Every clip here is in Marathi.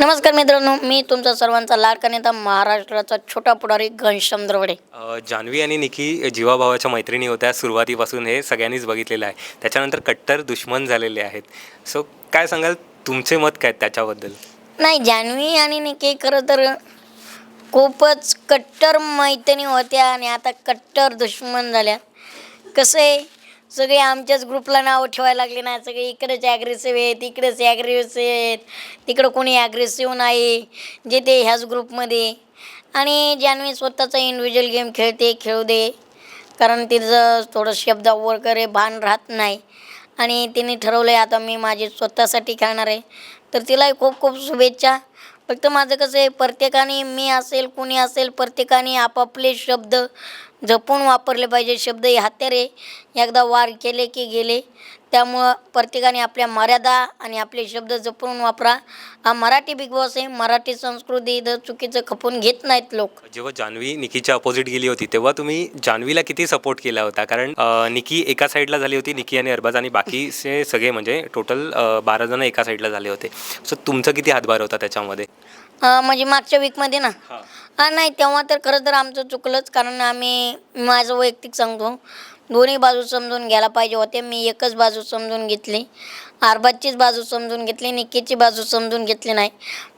नमस्कार मित्रांनो मी तुमचा सर्वांचा लाडका नेता महाराष्ट्राचा छोटा पुढारी घनश्याम द्रवडे. जान्हवी आणि निकी जीवाभावाच्या मैत्रिणी होत्या. सुरुवातीपासून हे सगळ्यांनीच बघितलेलं आहे. त्याच्यानंतर कट्टर दुश्मन झालेले आहेत. सो काय सांगाल? तुमचे मत काय त्याच्याबद्दल? नाही जान्हवी आणि निकी खरं तर खूपच कट्टर मैत्रिणी होत्या आणि आता कट्टर दुश्मन झाल्या. कसं आहे? सगळे आमच्याच ग्रुपला नावं ठेवायला लागले ना सगळे इकडेच ॲग्रेसिव्ह आहेत इकडेच ॲग्रेसिव्ह आहेत तिकडं कोणी ॲग्रेसिव्ह नाही जे ते ह्याच ग्रुपमध्ये. आणि जान्हवी स्वतःचा इंडिव्हिज्युअल गेम खेळते खेळू दे. कारण तिचं थोडं शब्द वगैरे भान राहत नाही. आणि तिने ठरवलं आहे आता मी माझी स्वतःसाठी खेळणार आहे. तर तिलाही खूप खूप शुभेच्छा. फक्त माझं कसं आहे प्रत्येकाने मी असेल कोणी असेल प्रत्येकाने आपापले शब्द जपून वापरले पाहिजे. शब्द हे हत्यारे एकदा वार केले की गेले. त्यामुळं प्रत्येकाने आपल्या मर्यादा आणि आपले शब्द जपून वापरा. हा मराठी बिग बॉस आहे. मराठी संस्कृती इथं चुकीचं खपून घेत नाहीत लोक. जेव्हा जान्हवी निकीच्या अपोजिट गेली होती तेव्हा तुम्ही जान्हवीला किती सपोर्ट केला होता? कारण अ, निकी एका साईडला झाली होती निकी आणि अरबाज आणि बाकीचे सगळे म्हणजे टोटल बारा जण एका साईडला झाले होते. सो तुमचं किती हातभार होता त्याच्यामध्ये? म्हणजे मागच्या वीकमध्ये ना. हा. नाही तेव्हा तर खरं तर आमचं चुकलंच कारण आम्ही माझं वैयक्तिक सांगतो. दोन्ही बाजू समजून घ्यायला पाहिजे होते. मी एकच बाजू समजून घेतली. आरबाजचीच बाजू समजून घेतली. निक्कीची बाजू समजून घेतली नाही.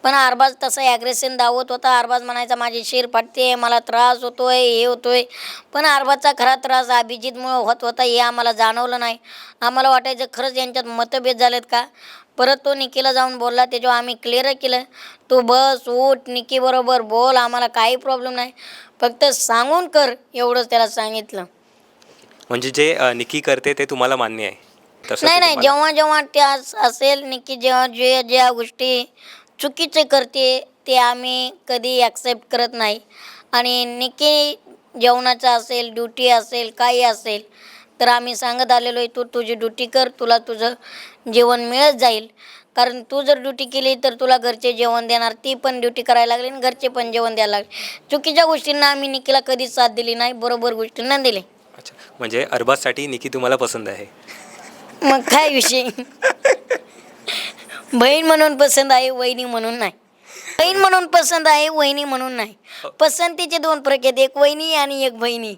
पण आरबाज तसा ॲग्रेशन दावत होता. आरबाज म्हणायचा माझी शिर फाटते. मला त्रास होतोय. हे होतोय. पण आरबाजचा खरा त्रास अभिजितमुळं होत होता. हे आम्हाला जाणवलं नाही. आम्हाला वाटायचं खरंच यांच्यात मतभेद झालेत का? परत तो निकीला जाऊन बोलला त्याच्यावर आम्ही क्लिअर केलं तू बस उठ. निकीबरोबर बोल. आम्हाला काही प्रॉब्लेम नाही. फक्त सांगून कर. एवढंच त्याला सांगितलं. म्हणजे जे अ, निकी करते ते तुम्हाला मान्य आहे? तसं नाही ते नाही तुम्हाला- जेव्हा जेव्हा ते अस- असेल निकी जेव्हा जे ज्या गोष्टी चुकीचे करते ते आम्ही कधी ॲक्सेप्ट करत नाही. आणि निकी जेवणाचं असेल ड्युटी असेल काही असेल तर आम्ही सांगत आलेलो आहे तू तुझी ड्युटी कर तुला तुझं जेवण मिळत जाईल. कारण तू जर ड्युटी केली तर तुला घरचे जेवण देणार ती पण ड्युटी करायला लागली आणि घरचे पण जेवण द्यायला लागले. चुकीच्या गोष्टींना आम्ही निकीला कधीच साथ दिली नाही बरोबर गोष्टींना दिली अच्छा. म्हणजे अरबाजसाठी निकी तुम्हाला पसंत आहे. मग काय विषय? बहीण म्हणून पसंत आहे वहिनी म्हणून नाही. बहीण म्हणून पसंत आहे वहिनी म्हणून नाही. पसंतीचे दोन प्रकार आहेत एक वहिनी आणि एक बहिणी.